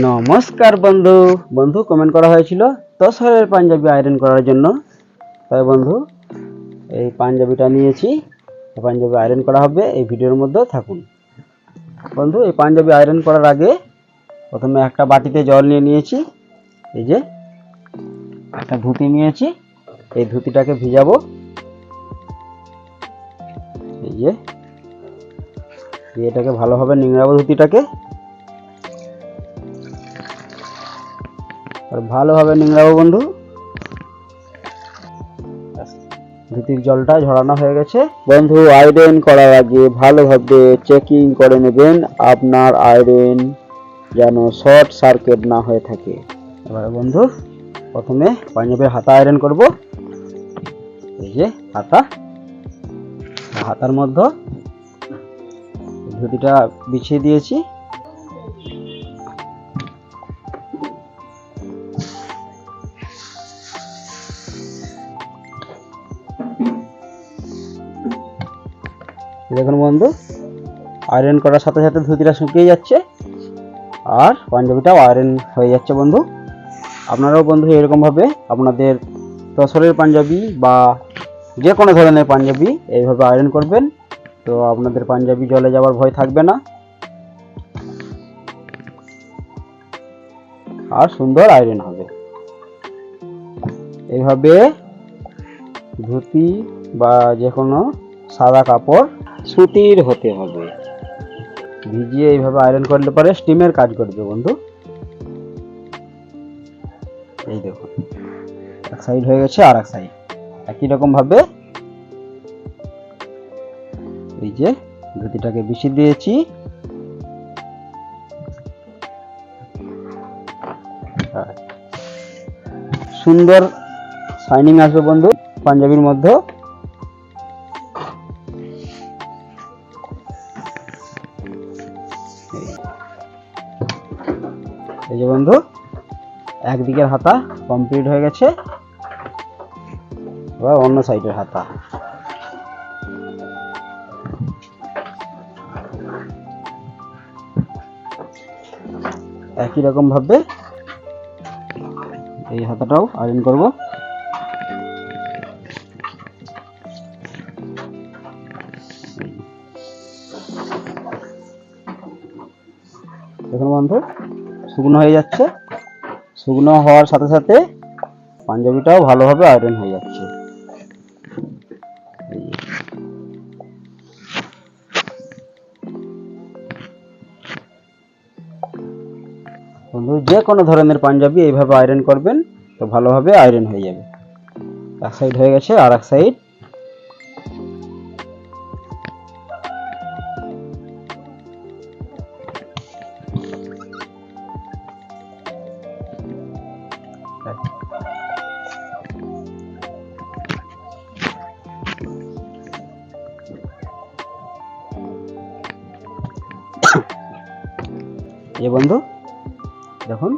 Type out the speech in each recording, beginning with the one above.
নমস্কার বন্ধু। বন্ধু কমেন্ট করা হয়েছিল দশ হাজারের পাঞ্জাবি আয়রন করার জন্য। তাই বন্ধু, এই পাঞ্জাবিটা নিয়েছি। পাঞ্জাবি আয়রন করা হবে, এই ভিডিওর মধ্যে থাকুন। বন্ধু, এই পাঞ্জাবি আয়রন করার আগে প্রথমে একটা বাটিতে জল নিয়ে নিয়েছি। এই যে, একটা ধুতি নিয়েছি। এই ধুতিটাকে ভিজাবো। এই যে এটাকে ভালোভাবে নিংড়াবো ধুতিটাকে। আর ভালোভাবে নিংড়াবো বন্ধু। ধুতির জলটা ঝরানো হয়ে গেছে। বন্ধু আয়রন করার আগে ভালোভাবে চেকিং করে নেবেন আপনার আয়রন যেন শর্ট সার্কিট না হয়ে থাকে। এবার বন্ধু, প্রথমে পাঞ্জাবের হাতা আয়রন করব। এই যে হাতা। হাতার মধ্যে ধুতিটা বিছিয়ে দিয়েছি। দেখুন বন্ধু আয়রন করার সাথে সাথে ধুতিটা শুকিয়ে যাচ্ছে আর পাঞ্জাবিটাও আয়রন হয়ে যাচ্ছে বন্ধু। আপনারাও বন্ধু এরকমভাবে আপনাদের তসরের পাঞ্জাবি বা যে কোনো ধরনের পাঞ্জাবি এইভাবে আয়রন করবেন, তো আপনাদের পাঞ্জাবি জলে যাওয়ার ভয় থাকবে না। আর সুন্দর আয়রন হবে। এইভাবে ধুতি বা যে কোনো সাদা কাপড় সুতির হতে হবে। ভিজিয়ে এইভাবে আয়রন করলে পরে স্টিমের কাজ করবে বন্ধু। এই দেখুন, এক সাইড হয়ে গেছে আর এক সাইড একই রকম ভাবে এই যে ধুতিটাকে বেশি দিয়েছি। সুন্দর শাইনিং আসবে বন্ধু, পাঞ্জাবির মধ্যে এই যে বন্ধু একদিকের হাতা কমপ্লিট হয়ে গেছে। এবার অন্য সাইডের হাতা। একই রকম ভাবে এই হাতাটাও আয়রন করব। দেখুন বন্ধু, শুকনো হয়ে যাচ্ছে শুকনো হওয়ার সাথে সাথে পাঞ্জাবিটাও ভালোভাবে আয়রন হয়ে যাচ্ছে। বন্ধু, যে কোনো ধরনের পাঞ্জাবি এইভাবে আয়রন করবেন, তো ভালোভাবে আয়রন হয়ে যাবে এক সাইড হয়ে গেছে, আর এক সাইড এই বন্ধু, দেখুন,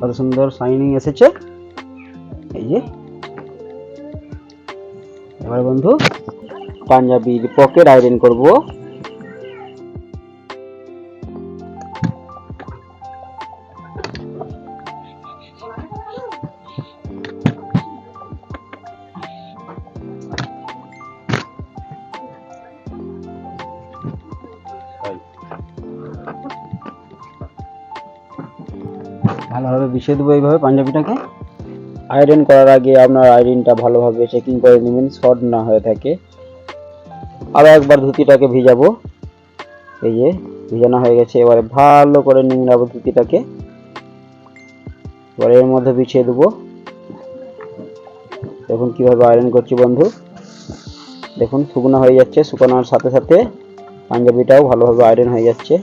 কত সুন্দর শাইনিং এসেছে। এই যে, এবার বন্ধু পাঞ্জাবির পকেট আয়রন করব। ভালোভাবে বিছিয়ে দেবো এইভাবে পাঞ্জাবিটাকে। আয়রন করার আগে আপনার আয়রনটা ভালোভাবে চেকিং করে নেবেন শর্ট না হয়ে থাকে। আরও একবার ধুতিটাকে ভিজাবো। এই যে, ভিজানো হয়ে গেছে। এবারে ভালো করে নিংড়াবো ধুতিটাকে। এবার এর মধ্যে বিছিয়ে দেবো। দেখুন কীভাবে আয়রন করছি বন্ধু। দেখুন, শুকনো হয়ে যাচ্ছে, শুকানোর সাথে সাথে পাঞ্জাবিটাও ভালোভাবে আয়রন হয়ে যাচ্ছে।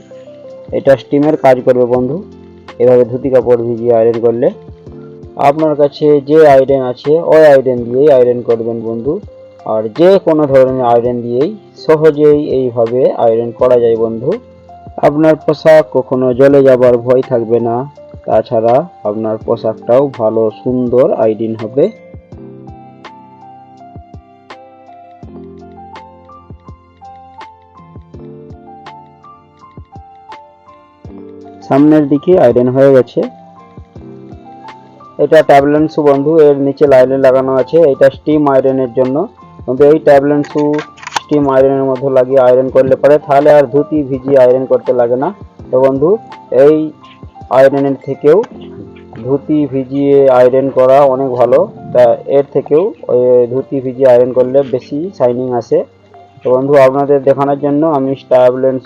এটা স্টিমের কাজ করবে বন্ধু। এভাবে ধুতি কাপড় ভিজিয়ে আয়রন করলে আপনার কাছে যে আয়রন আছে, ওই আয়রন দিয়েই আয়রন করবেন বন্ধু। আর যে কোনো ধরনের আয়রন দিয়েই সহজেই এইভাবে আয়রন করা যায় বন্ধু। আপনার পোশাক কখনো জলে যাবার ভয় থাকবে না। তাছাড়া আপনার পোশাকটাও ভালো, সুন্দর আইডিন হবে। সামনের দিকে আয়রন হয়ে গেছে। এটা ট্যাবলেট শু বন্ধু, এর নিচে লাইনে লাগানো আছে। এটা স্টিম আয়রনের জন্য। কিন্তু এই ট্যাবলেট শু স্টিম আয়রনের মধ্যে লাগিয়ে আয়রন করলে পরে তাহলে আর ধুতি ভিজিয়ে আয়রন করতে লাগে না। তো বন্ধু, এই আয়রনের থেকেও ধুতি ভিজিয়ে আয়রন করা অনেক ভালো। তা এর থেকেও ধুতি ভিজিয়ে আয়রন করলে বেশি শাইনিং আসে। তো বন্ধু, আপনাদের দেখানোর জন্য আমি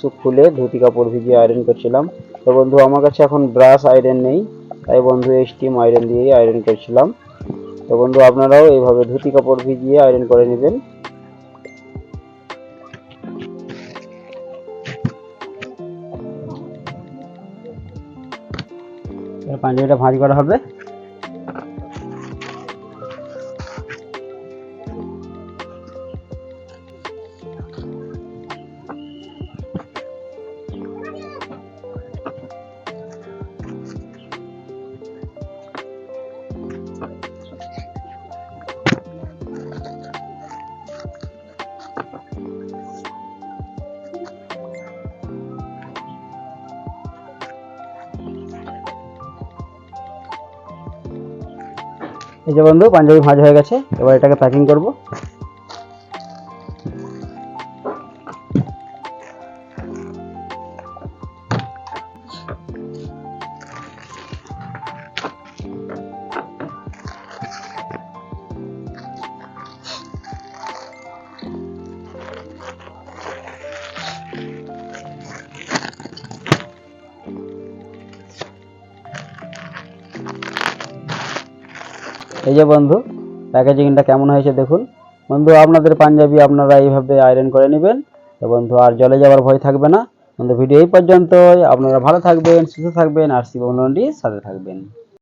শু খুলে ধুতি কাপড় ভিজিয়ে আয়রন করছিলাম। তো বন্ধু, আমার কাছে এখন ব্রাশ আয়রন নেই। তাই বন্ধু এই স্টিম আয়রন দিয়েই আয়রন করছিলাম। তো বন্ধু, আপনারাও এইভাবে ধুতি কাপড় ভিজিয়ে আয়রন করে নেবেন। পাঞ্জাবিটা ভাঁজ করা হবে। এই যে বন্ধু পাঞ্জাবি ভাঁজ হয়ে গেছে এবার এটাকে প্যাকিং করব। এই যে বন্ধু, প্যাকেজিংটা কেমন হয়েছে দেখুন। বন্ধু, আপনাদের পাঞ্জাবি আপনারা এইভাবে আয়রন করে নেবেন। তো বন্ধু, আর জলে যাওয়ার ভয় থাকবে না। বন্ধু, ভিডিও এই পর্যন্তই। আপনারা ভালো থাকবেন, সুস্থ থাকবেন, আর শিবমন্ডির সাথে থাকবেন।